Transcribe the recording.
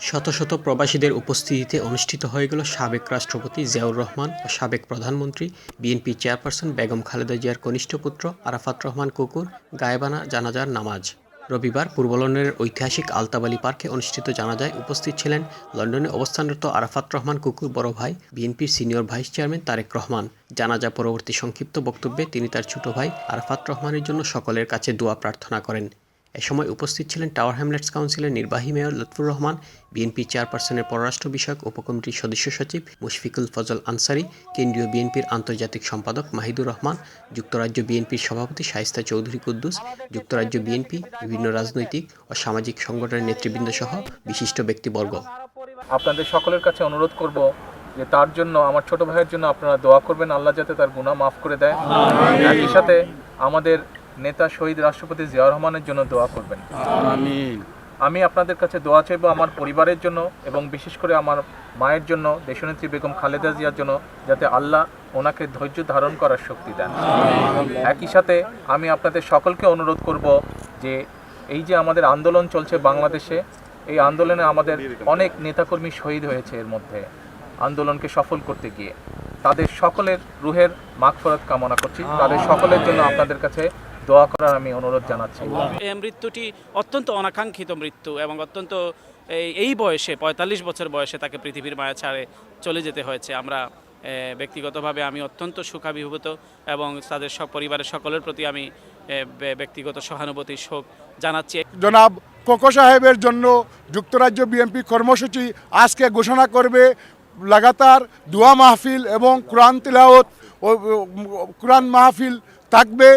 শত শত প্রবাসীদের উপস্থিতিতে অনুষ্ঠিত হয়ে গেল সাবেক রাষ্ট্রপতি জিয়াউর রহমান ও সাবেক প্রধানমন্ত্রী বিএনপি চেয়ারপারসন বেগম খালেদা জিয়ার কনিষ্ঠ পুত্র আরাফাত রহমান কুকুর গায়েবানা জানাজার নামাজ। রবিবার পূর্ব লন্ডনের ঐতিহাসিক আলতাবালি পার্কে অনুষ্ঠিত জানাজায় উপস্থিত ছিলেন লন্ডনে অবস্থানরত আরাফাত রহমান কুকুর বড় ভাই বিএনপির senior vice chairman Tarique Rahman. জানাজা পরবর্তী সংক্ষিপ্ত বক্তব্যে তিনি তার ছোট ভাই আরাফাত রহমানের জন্য সকলের কাছে দোয়া প্রার্থনা করেন। এ সময় উপস্থিত ছিলেন টাওয়ার হ্যামলেটস কাউন্সিলের নির্বাহী মেয়র লুৎফুর রহমান, বিএনপি চেয়ারপারসনের পররাষ্ট্র বিষয়ক উপকমিটির সদস্য সচিব মুশফিকুল ফজল আনসারি, কেন্দ্রীয় বিএনপির আন্তর্জাতিক সম্পাদক মাহিদুর রহমান, যুক্তরাজ্য বিএনপির সভাপতি শাইস্তা চৌধুরী কুদ্দুস, যুক্তরাজ্য বিএনপি, বিভিন্ন রাজনৈতিক ও সামাজিক সংগঠনের নেতৃবৃন্দ সহ বিশিষ্ট ব্যক্তিবর্গ। আপনাদের সকলের কাছে অনুরোধ করব যে তার জন্য, আমার ছোট ভাইয়ের জন্য আপনারা দোয়া করবেন, আল্লাহ যাতে তার গুণা মাফ করে দেয়। একই সাথে আমাদের নেতা শহীদ রাষ্ট্রপতি জিয়াউর রহমানের জন্য দোয়া করবেন। আমি আপনাদের কাছে দোয়া চাইব আমার পরিবারের জন্য এবং বিশেষ করে আমার মায়ের জন্য দেশনেত্রী বেগম খালেদা জিয়ার জন্য যাতে আল্লাহ ওনাকে ধৈর্য ধারণ করার শক্তি দেন। একই সাথে আমি আপনাদের সকলকে অনুরোধ করব যে এই যে আমাদের আন্দোলন চলছে বাংলাদেশে এই আন্দোলনে আমাদের অনেক নেতাকর্মী শহীদ হয়েছে এর মধ্যে আন্দোলনকে সফল করতে গিয়ে। তাদের সকলের রুহের মাগফরত কামনা করছি। তাদের সকলের জন্য আপনাদের কাছে দোয়া করার আমি অনুরোধ জানাচ্ছি। এই মৃত্যুটি অত্যন্ত অনাকাঙ্ক্ষিত মৃত্যু এবং অত্যন্ত এই এই বয়সে পঁয়তাল্লিশ বছর বয়সে তাকে পৃথিবীর মায়া ছাড়ে চলে যেতে হয়েছে। আমরা ব্যক্তিগতভাবে আমি অত্যন্ত সুখাভিভূত এবং তাদের সব পরিবারের সকলের প্রতি আমি ব্যক্তিগত সহানুভূতি শোক জানাচ্ছি। জনাব কোকো সাহেবের জন্য যুক্তরাজ্য বিএনপি কর্মসূচি আজকে ঘোষণা করবে। লাগাতার দোয়া মাহফিল এবং কোরআন ও, কোরআন মাহফিল থাকবে।